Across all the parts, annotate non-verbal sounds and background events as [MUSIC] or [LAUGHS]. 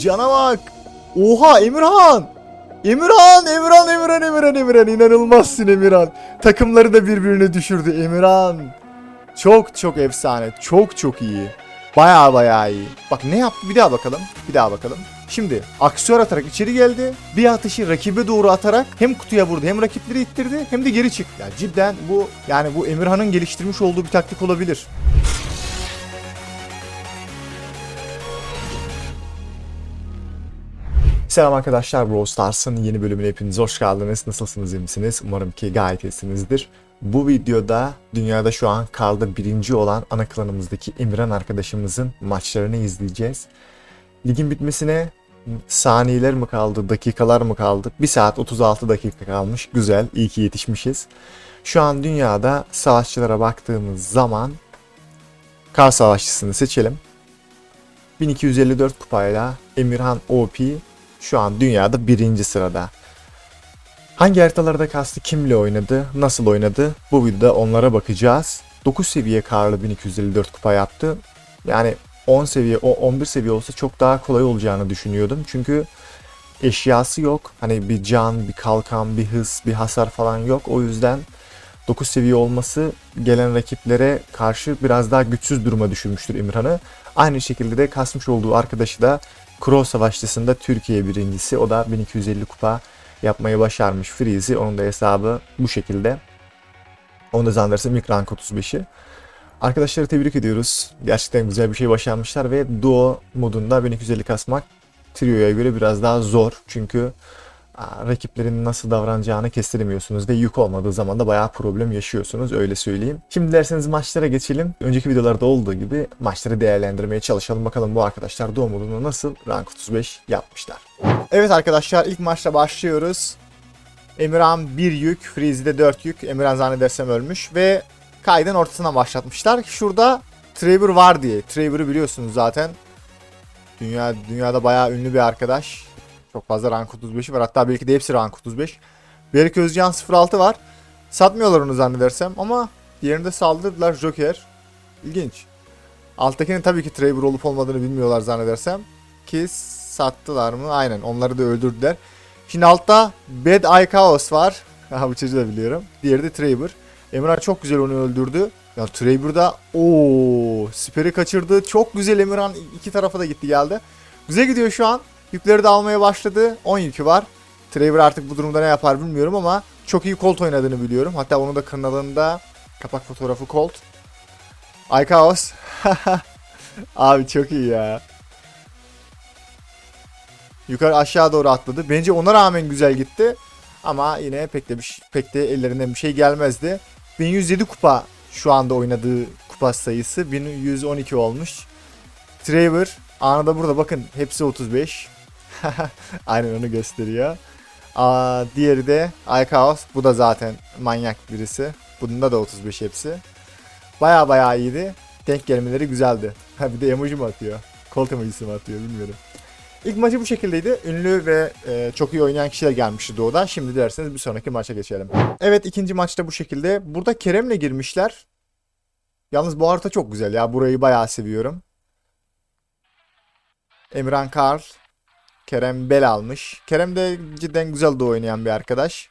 Cana bak. Oha Emirhan. Emirhan, Emirhan, Emirhan, Emirhan, Emirhan. İnanılmazsın Emirhan. Takımları da birbirine düşürdü Emirhan. Çok çok efsane. Çok çok iyi. Baya baya iyi. Bak ne yaptı bir daha bakalım. Bir daha bakalım. Şimdi aksiyon atarak içeri geldi. Bir atışı rakibe doğru atarak hem kutuya vurdu hem rakipleri ittirdi hem de geri çıktı. Ya cidden bu yani bu Emirhan'ın geliştirmiş olduğu bir taktik olabilir. Selam arkadaşlar Brawl Stars'ın yeni bölümüne hepiniz hoş geldiniz. Nasılsınız iyi misiniz? Umarım ki gayet iyisinizdir. Bu videoda dünyada şu an kaldı birinci olan ana klanımızdaki Emirhan arkadaşımızın maçlarını izleyeceğiz. Ligin bitmesine saniyeler mi kaldı, dakikalar mı kaldı? 1 saat 36 dakika kalmış. Güzel, iyi ki yetişmişiz. Şu an dünyada savaşçılara baktığımız zaman Kar Savaşçısını seçelim. 1254 kupayla Emirhan OP şu an dünyada birinci sırada. Hangi haritalarda kastı kimle oynadı, nasıl oynadı bu videoda onlara bakacağız. 9 seviye karlı 1254 kupa yaptı. Yani 10 seviye, o 11 seviye olsa çok daha kolay olacağını düşünüyordum. Çünkü eşyası yok. Hani bir can, bir kalkan, bir hız, bir hasar falan yok. O yüzden 9 seviye olması gelen rakiplere karşı biraz daha güçsüz duruma düşürmüştür Emirhan'ı. Aynı şekilde de kasmış olduğu arkadaşı da Crow Savaşçısı'nda Türkiye birincisi. O da 1250 kupa yapmayı başarmış Freezy. Onun da hesabı bu şekilde. Onu da zannedersem ilk rank 35'i. Arkadaşları tebrik ediyoruz. Gerçekten güzel bir şey başarmışlar ve Duo modunda 1250 kasmak Trio'ya göre biraz daha zor. Çünkü rakiplerin nasıl davranacağını kestiremiyorsunuz ve yük olmadığı zaman da bayağı problem yaşıyorsunuz öyle söyleyeyim. Şimdi derseniz maçlara geçelim. Önceki videolarda olduğu gibi maçları değerlendirmeye çalışalım. Bakalım bu arkadaşlar modunda nasıl rank 35 yapmışlar. Evet arkadaşlar ilk maçla başlıyoruz. Emirhan 1 yük, Freezy'de 4 yük. Emirhan zannedersem ölmüş ve kaydın ortasına başlatmışlar. Şurada Trevor var diye. Trevor'ı biliyorsunuz zaten. Dünya dünyada bayağı ünlü bir arkadaş. Çok fazla rank 35'i var. Hatta belki de hepsi rank 35. Berk Özcan 06 var. Satmıyorlar onu zannedersem ama diğerinde saldırdılar Joker. İlginç. Alttakinin tabii ki Trevor olup olmadığını bilmiyorlar zannedersem. Ki sattılar mı? Aynen onları da öldürdüler. Şimdi altta Bad Eye Chaos var. [LAUGHS] Bu çocuğu da biliyorum. Diğeri de Trevor. Emirhan çok güzel onu öldürdü. Ya Trevor da ooo Siper'i kaçırdı. Çok güzel Emirhan iki tarafa da gitti geldi. Güzel gidiyor şu an. Yükleri de almaya başladı. 10 yükü var. Trevor artık bu durumda ne yapar bilmiyorum ama çok iyi Colt oynadığını biliyorum. Hatta onun da kanalında kapak fotoğrafı Colt. Eye Chaos. [LAUGHS] Abi çok iyi ya. Yukarı aşağı doğru atladı. Bence ona rağmen güzel gitti. Ama yine pek de bir pek de ellerinden bir şey gelmezdi. 1107 kupa şu anda oynadığı kupa sayısı 1112 olmuş. Trevor anında burada bakın hepsi 35. [LAUGHS] Aynen onu gösteriyor. Aa, diğeri de Aykaos. Bu da zaten manyak birisi. Bunda da 35 hepsi. Baya baya iyiydi. Denk gelmeleri güzeldi. [LAUGHS] Ha bir de emoji mi atıyor? Colt emojisi mi atıyor bilmiyorum. İlk maçı bu şekildeydi. Ünlü ve e, çok iyi oynayan kişiler gelmişti Doğu'da. Şimdi dilerseniz bir sonraki maça geçelim. Evet ikinci maçta bu şekilde. Burada Kerem'le girmişler. Yalnız bu harita çok güzel ya. Burayı bayağı seviyorum. Emran Karl. Kerem Bel almış. Kerem de cidden güzel de oynayan bir arkadaş.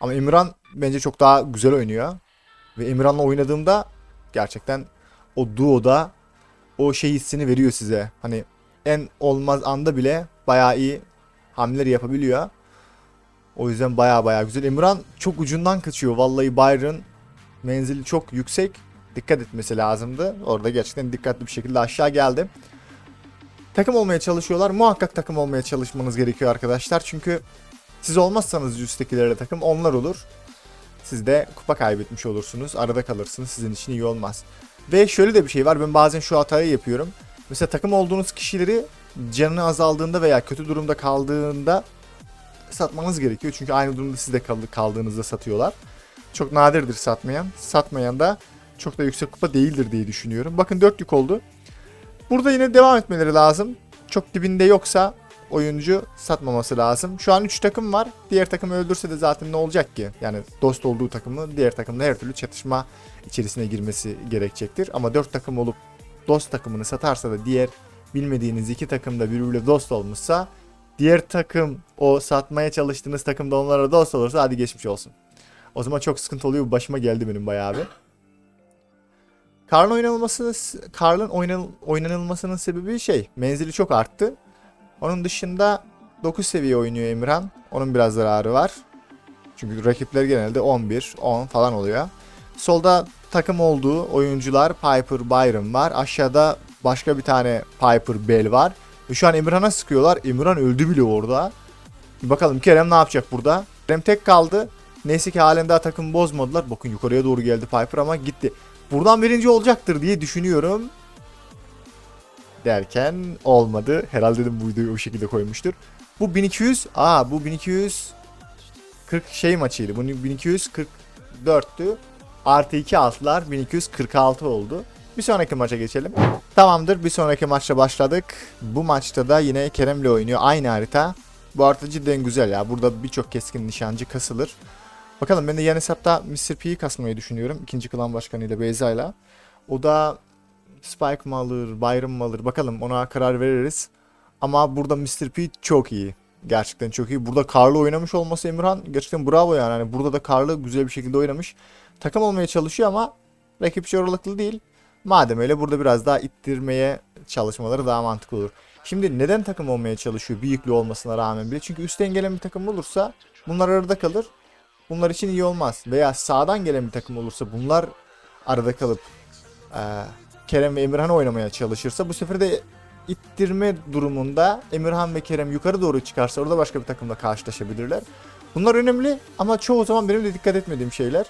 Ama Emirhan bence çok daha güzel oynuyor. Ve Emirhan'la oynadığımda gerçekten o duoda o şey hissini veriyor size. Hani en olmaz anda bile bayağı iyi hamleler yapabiliyor. O yüzden bayağı bayağı güzel. Emirhan çok ucundan kaçıyor. Vallahi Byron menzili çok yüksek. Dikkat etmesi lazımdı. Orada gerçekten dikkatli bir şekilde aşağı geldi. Takım olmaya çalışıyorlar. Muhakkak takım olmaya çalışmanız gerekiyor arkadaşlar. Çünkü siz olmazsanız üsttekilerle takım onlar olur. Siz de kupa kaybetmiş olursunuz. Arada kalırsınız. Sizin için iyi olmaz. Ve şöyle de bir şey var. Ben bazen şu hatayı yapıyorum. Mesela takım olduğunuz kişileri canı azaldığında veya kötü durumda kaldığında satmanız gerekiyor. Çünkü aynı durumda siz de kal- kaldığınızda satıyorlar. Çok nadirdir satmayan. Satmayan da çok da yüksek kupa değildir diye düşünüyorum. Bakın 4 yük oldu. Burada yine devam etmeleri lazım. Çok dibinde yoksa oyuncu satmaması lazım. Şu an 3 takım var. Diğer takım öldürse de zaten ne olacak ki? Yani dost olduğu takımı diğer takımla her türlü çatışma içerisine girmesi gerekecektir. Ama 4 takım olup dost takımını satarsa da diğer bilmediğiniz iki takım da birbiriyle dost olmuşsa diğer takım o satmaya çalıştığınız takım da onlara dost olursa hadi geçmiş olsun. O zaman çok sıkıntı oluyor. Başıma geldi benim bayağı bir. Karl'ın oynanılmasının Karl'ın oynan, oynanılmasının sebebi şey, menzili çok arttı. Onun dışında 9 seviye oynuyor Emirhan. Onun biraz zararı var. Çünkü rakipler genelde 11, 10 falan oluyor. Solda takım olduğu oyuncular Piper, Byron var. Aşağıda başka bir tane Piper, Bell var. Ve şu an Emirhan'a sıkıyorlar. Emirhan öldü bile orada. Bir bakalım Kerem ne yapacak burada? Kerem tek kaldı. Neyse ki halen daha takım bozmadılar. Bakın yukarıya doğru geldi Piper ama gitti. Buradan birinci olacaktır diye düşünüyorum. Derken olmadı. Herhalde dedim bu videoyu o şekilde koymuştur. Bu 1200. Aa bu 1240 şey maçıydı. Bu 1244'tü. Artı 2 altılar 1246 oldu. Bir sonraki maça geçelim. Tamamdır bir sonraki maçla başladık. Bu maçta da yine Kerem'le oynuyor. Aynı harita. Bu harita cidden güzel ya. Burada birçok keskin nişancı kasılır. Bakalım ben de yan hesapta Mr. P'yi kasmayı düşünüyorum. ikinci klan başkanıyla Beyza'yla. O da Spike mı alır, Byron mı alır bakalım ona karar veririz. Ama burada Mr. P çok iyi. Gerçekten çok iyi. Burada Karlı oynamış olması Emirhan gerçekten bravo yani. Hani burada da Karlı güzel bir şekilde oynamış. Takım olmaya çalışıyor ama rakip aralıklı değil. Madem öyle burada biraz daha ittirmeye çalışmaları daha mantıklı olur. Şimdi neden takım olmaya çalışıyor büyüklü olmasına rağmen bile? Çünkü üstten gelen bir takım olursa bunlar arada kalır. Bunlar için iyi olmaz. Veya sağdan gelen bir takım olursa bunlar arada kalıp eee, Kerem ve Emirhan oynamaya çalışırsa bu sefer de ittirme durumunda Emirhan ve Kerem yukarı doğru çıkarsa orada başka bir takımla karşılaşabilirler. Bunlar önemli ama çoğu zaman benim de dikkat etmediğim şeyler.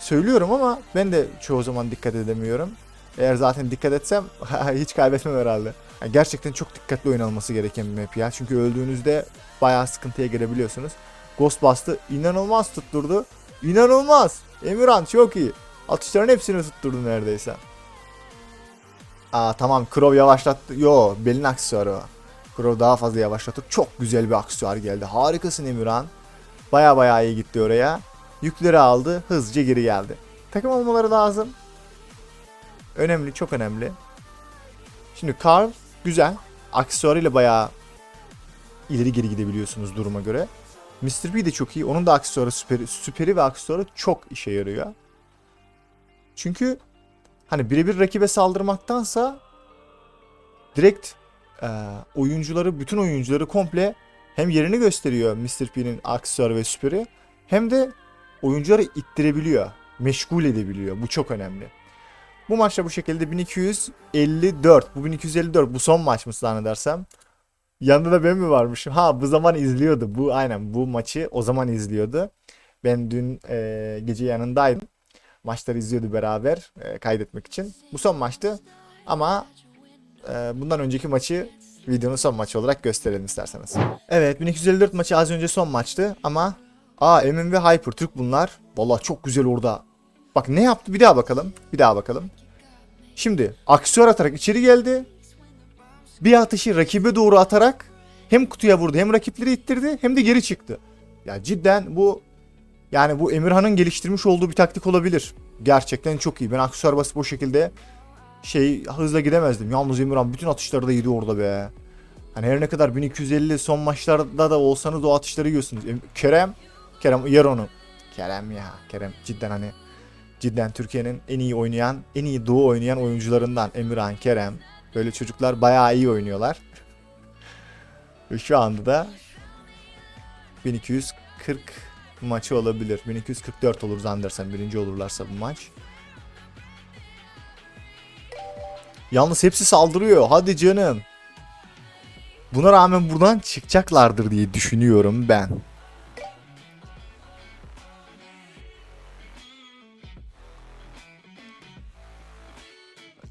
Söylüyorum ama ben de çoğu zaman dikkat edemiyorum. Eğer zaten dikkat etsem [LAUGHS] hiç kaybetmem herhalde. Yani gerçekten çok dikkatli oynanması gereken bir map ya. Çünkü öldüğünüzde bayağı sıkıntıya girebiliyorsunuz. Ghost bastı. İnanılmaz tutturdu. İnanılmaz. Emirhan çok iyi. Atışların hepsini tutturdu neredeyse. Aa tamam Crow yavaşlattı. Yo belin aksesuarı o. Crow daha fazla yavaşlattı. Çok güzel bir aksesuar geldi. Harikasın Emirhan. Baya baya iyi gitti oraya. Yükleri aldı. Hızlıca geri geldi. Takım olmaları lazım. Önemli, çok önemli. Şimdi Carl güzel. Aksesuarıyla bayağı ileri geri gidebiliyorsunuz duruma göre. Mr. B de çok iyi. Onun da aksesuarı süperi, süperi ve aksesuarı çok işe yarıyor. Çünkü hani birebir rakibe saldırmaktansa direkt e, oyuncuları, bütün oyuncuları komple hem yerini gösteriyor Mr. P'nin aksesuarı ve süperi hem de oyuncuları ittirebiliyor. Meşgul edebiliyor. Bu çok önemli. Bu maçta bu şekilde 1254. Bu 1254. Bu son maç mı zannedersem. Yanında da ben mi varmışım? Ha bu zaman izliyordu. Bu aynen bu maçı o zaman izliyordu. Ben dün e, gece yanındaydım. Maçları izliyordu beraber e, kaydetmek için. Bu son maçtı. Ama e, bundan önceki maçı videonun son maçı olarak gösterelim isterseniz. Evet 1254 maçı az önce son maçtı ama Aa ve Hyper Türk bunlar. Vallahi çok güzel orada. Bak ne yaptı bir daha bakalım. Bir daha bakalım. Şimdi aksiyon atarak içeri geldi. Bir atışı rakibe doğru atarak hem kutuya vurdu hem rakipleri ittirdi hem de geri çıktı. Ya cidden bu yani bu Emirhan'ın geliştirmiş olduğu bir taktik olabilir. Gerçekten çok iyi. Ben aksesuar basıp o şekilde şey hızla gidemezdim. Yalnız Emirhan bütün atışları da yedi orada be. Hani her ne kadar 1250 son maçlarda da olsanız o atışları yiyorsunuz. Em- Kerem, Kerem yer onu. Kerem ya, Kerem cidden hani cidden Türkiye'nin en iyi oynayan, en iyi doğu oynayan oyuncularından Emirhan, Kerem. Böyle çocuklar bayağı iyi oynuyorlar. Ve şu anda da 1240 maçı olabilir. 1244 olur zannedersem birinci olurlarsa bu maç. Yalnız hepsi saldırıyor. Hadi canım. Buna rağmen buradan çıkacaklardır diye düşünüyorum ben.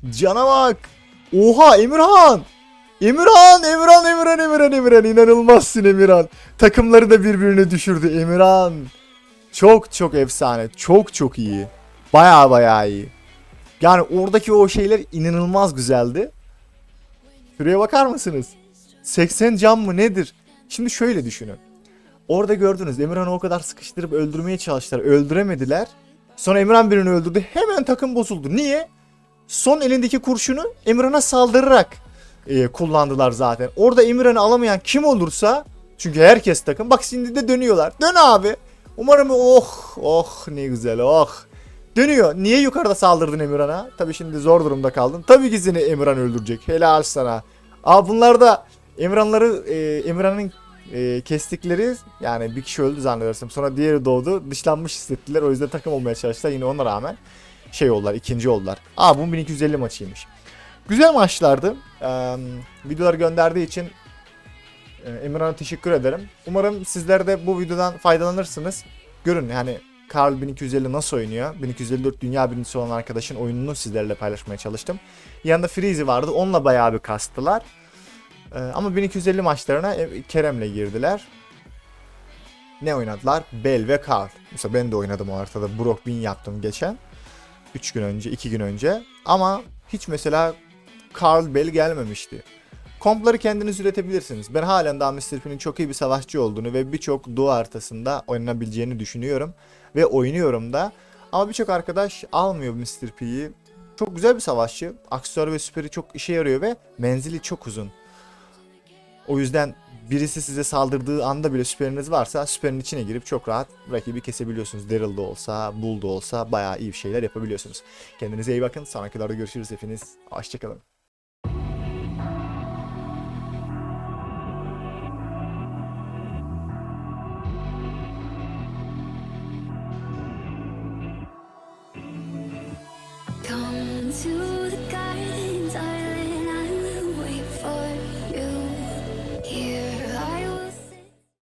Cana bak. Oha Emirhan. Emirhan, Emirhan, Emirhan, Emirhan, Emirhan. İnanılmazsın Emirhan. Takımları da birbirine düşürdü Emirhan. Çok çok efsane. Çok çok iyi. Baya baya iyi. Yani oradaki o şeyler inanılmaz güzeldi. Şuraya bakar mısınız? 80 can mı nedir? Şimdi şöyle düşünün. Orada gördünüz Emirhan'ı o kadar sıkıştırıp öldürmeye çalıştılar. Öldüremediler. Sonra Emirhan birini öldürdü. Hemen takım bozuldu. Niye? Son elindeki kurşunu Emirhan'a saldırarak e, kullandılar zaten. Orada Emirhan'ı alamayan kim olursa çünkü herkes takım. Bak şimdi de dönüyorlar. Dön abi. Umarım oh oh ne güzel oh. Dönüyor. Niye yukarıda saldırdın Emirhan'a? Tabii şimdi zor durumda kaldın. Tabii ki seni Emirhan öldürecek. Helal sana. Aa bunlar da Emirhanları e, Emirhan'ın e, kestikleri yani bir kişi öldü zannedersem. Sonra diğeri doğdu. Dışlanmış hissettiler. O yüzden takım olmaya çalıştılar. Yine ona rağmen şey oldular. ikinci oldular. Aa bu 1250 maçıymış. Güzel maçlardı. Ee, videoları gönderdiği için Emirhan'a teşekkür ederim. Umarım sizler de bu videodan faydalanırsınız. Görün yani Karl 1250 nasıl oynuyor? 1254 dünya birincisi olan arkadaşın oyununu sizlerle paylaşmaya çalıştım. Yanında Freezy vardı. Onunla bayağı bir kastılar. Ee, ama 1250 maçlarına Kerem'le girdiler. Ne oynadılar? Bell ve Karl. Mesela ben de oynadım o haritada. Brock Bin yaptım geçen. 3 gün önce, 2 gün önce. Ama hiç mesela Karl Bell gelmemişti. Kompları kendiniz üretebilirsiniz. Ben halen daha Mr. P'nin çok iyi bir savaşçı olduğunu ve birçok duo haritasında oynanabileceğini düşünüyorum. Ve oynuyorum da. Ama birçok arkadaş almıyor Mr. P'yi. Çok güzel bir savaşçı. Aksiyonu ve süperi çok işe yarıyor ve menzili çok uzun. O yüzden birisi size saldırdığı anda bile süperiniz varsa süperin içine girip çok rahat rakibi kesebiliyorsunuz. Daryl da olsa, Bull da olsa bayağı iyi şeyler yapabiliyorsunuz. Kendinize iyi bakın. Sonraki görüşürüz hepiniz. Hoşçakalın.